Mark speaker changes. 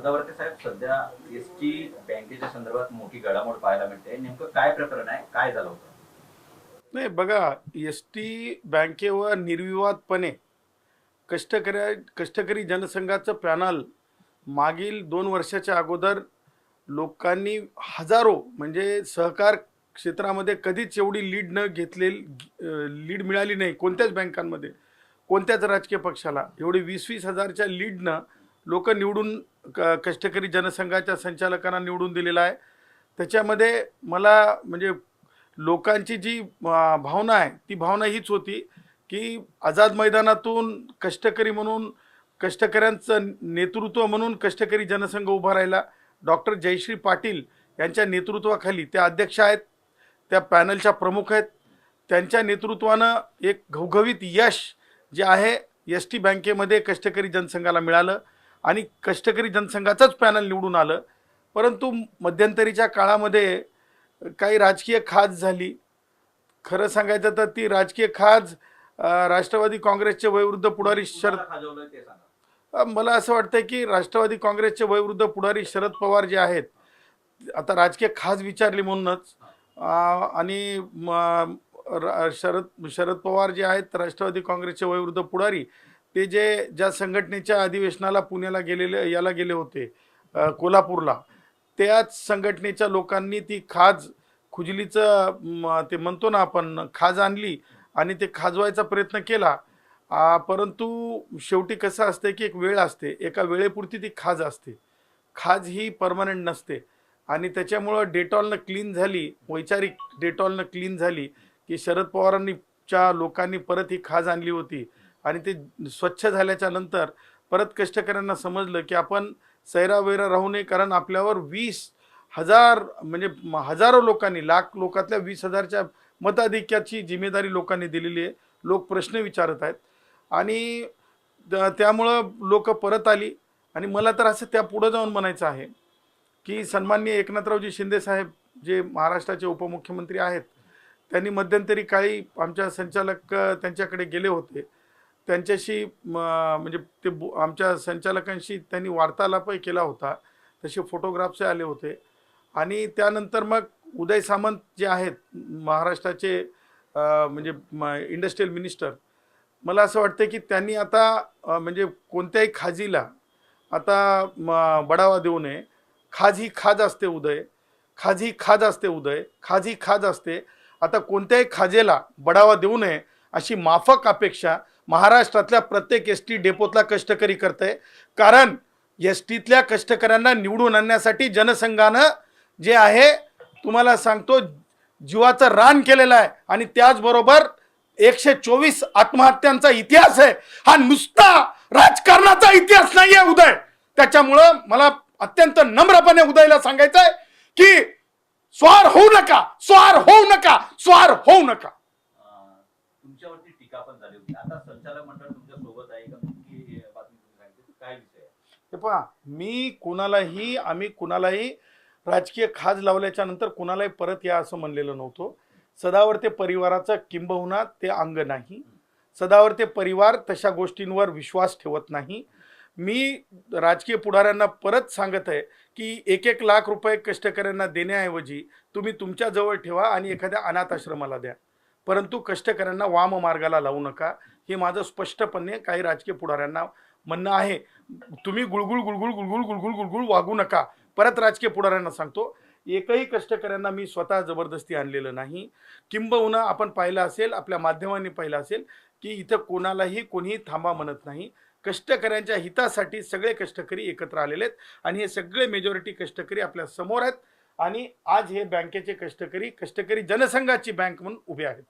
Speaker 1: सदावर्ते साहेब सध्या S T बँकेच्या संदर्भात मोठी घडामोड पाहायला मिळते. नेमकं काय प्रकरण आहे? काय झालं होतं?
Speaker 2: नाही बघा एस टी बँकेवर निर्विवादपणे कष्टकरी कष्टकरी जनसंघाचं पॅनल मागील दोन वर्षाच्या अगोदर लोकांनी हजारो म्हणजे सहकार क्षेत्रामध्ये कधीच एवढी लीड न घेतलेली लीड मिळाली नाही कोणत्याच बँकांमध्ये कोणत्याच राजकीय पक्षाला. एवढी वीस वीस हजारच्या लीडनं लोक निवडून क कष्टकरी जनसंघाच्या संचालकांना निवडून दिलेला आहे. त्याच्यामध्ये मला म्हणजे लोकांची जी भावना आहे ती भावना हीच होती की आझाद मैदानातून कष्टकरी म्हणून कष्टकऱ्यांचं नेतृत्व म्हणून कष्टकरी जनसंघ उभा राहिला. डॉक्टर जयश्री पाटील यांच्या नेतृत्वाखाली त्या अध्यक्ष आहेत त्या पॅनलच्या प्रमुख आहेत. त्यांच्या नेतृत्वानं एक घवघवीत यश जे आहे एस टी बँकेमध्ये कष्टकरी जनसंघाला मिळालं. आणि कष्टकरी जनसंघाचंच पॅनल निवडून आलं. परंतु मध्यंतरीच्या काळामध्ये काही राजकीय खाज झाली. खरं सांगायचं तर ती राजकीय खाज राष्ट्रवादी काँग्रेसचे वयोवृद्ध पुढारी शरद मला असं वाटतं की राष्ट्रवादी काँग्रेसचे वयोवृद्ध पुढारी शरद पवार जे आहेत आता राजकीय खास विचारली म्हणूनच आणि शरद शरद पवार जे आहेत राष्ट्रवादी काँग्रेसचे वयोवृद्ध पुढारी ते जे ज्या संघटनेच्या अधिवेशनाला पुण्याला गेलेले याला गेले होते कोल्हापूरला त्याच संघटनेच्या लोकांनी ती खाज खुजलीचं ते म्हणतो ना आपण खाज आणली आणि ते खाजवायचा प्रयत्न केला. परंतु शेवटी कसं असते की एक वेळ असते एका वेळेपुरती ती खाज असते. खाज ही परमनंट नसते. आणि त्याच्यामुळं डेटॉलनं क्लीन झाली वैचारिक डेटॉलनं क्लीन झाली की शरद पवारांनी च्या लोकांनी परत ही खाज आणली होती. आणि ते स्वच्छ झाल्याच्यानंतर परत कष्टकऱ्यांना समजलं की आपण सैरावैरा राहू नये कारण आपल्यावर वीस हजार म्हणजे हजारो लोकांनी लाख लोकातल्या वीस हजारच्या मताधिक्याची जिम्मेदारी लोकांनी दिलेली आहे. लोक प्रश्न विचारत आहेत. आणि त्यामुळं लोक परत आली. आणि मला तर असं त्या पुढं जाऊन म्हणायचं आहे की सन्माननीय एकनाथरावजी शिंदेसाहेब जे महाराष्ट्राचे उपमुख्यमंत्री आहेत त्यांनी मध्यंतरी काळी आमच्या संचालक त्यांच्याकडे गेले होते. त्यांच्याशी म्हणजे ते आमच्या संचालकांशी त्यांनी वार्तालापही केला होता. तसे फोटोग्राफ्सही आले होते. आणि त्यानंतर मग उदय सामंत जे आहेत महाराष्ट्राचे म्हणजे इंडस्ट्रियल मिनिस्टर मला असं वाटतं की त्यांनी आता म्हणजे कोणत्याही खाजीला आता बढावा देऊ नये. खाज ही खाज असते उदय. खाज ही खाज असते उदय. खाज ही खाज असते. आता कोणत्याही खाजेला बढावा देऊ नये अशी माफक अपेक्षा महाराष्ट्रातल्या प्रत्येक एस टी डेपोतला कष्टकरी करतंय. कारण एस टीतल्या कष्टकऱ्यांना निवडून आणण्यासाठी जनसंघानं जे आहे तुम्हाला सांगतो जीवाचं रान केलेलं आहे. आणि त्याचबरोबर एकशे चोवीस आत्महत्यांचा इतिहास आहे. हा नुसता राजकारणाचा इतिहास नाही आहे उदय. त्याच्यामुळं मला अत्यंत नम्रपणे उदयला सांगायचं आहे की स्वार होऊ नका स्वार होऊ नका स्वार होऊ नका.
Speaker 1: झाली होती आता संचालक मंडळ तुमच्यासोबत आहे का? नक्की बातमी तुम्ही सांगितली. काय विषय आहे?
Speaker 2: हे पहा मी कुणालाही आम्ही कुणालाही राजकीय खाज लावल्याच्या नंतर कुणालाही परत या असं म्हणलेलं नव्हतं. सदावर्ते परिवाराचं किंबहुना ते अंग नाही. सदावर्ते परिवार तशा गोष्टींवर विश्वास ठेवत नाही. मी राजकीय पुढाऱ्यांना परत सांगत आहे की एक एक लाख रुपये कष्टकऱ्यांना देण्याऐवजी तुम्ही तुमच्याजवळ ठेवा आणि एखाद्या अनाथ आश्रमाला द्या. परंतु कष्टकऱ्यांना वाम मार्गाला लावू नका. हे माझं स्पष्टपणे काही राजकीय पुढाऱ्यांना म्हणणं आहे. तुम्ही गुळगुळ गुळगुळ गुळगुळ गुळगुळ गुळगुळ वागू नका. परत राजकीय पुढाऱ्यांना सांगतो. एकही कष्टकऱ्यांना मी स्वतः जबरदस्ती आणलेलं नाही. किंबहुना आपण पाहिलं असेल आपल्या माध्यमांनी पाहिलं असेल की इथं कोणालाही कोणीही थांबा म्हणत नाही. कष्टकऱ्यांच्या हितासाठी सगळे कष्टकरी एकत्र आलेले आहेत. आणि हे सगळे मेजॉरिटी कष्टकरी आपल्यासमोर आहेत. आणि आज हे बँकेचे कष्टकरी कष्टकरी जनसंघाची बँक म्हणून उभे आहेत.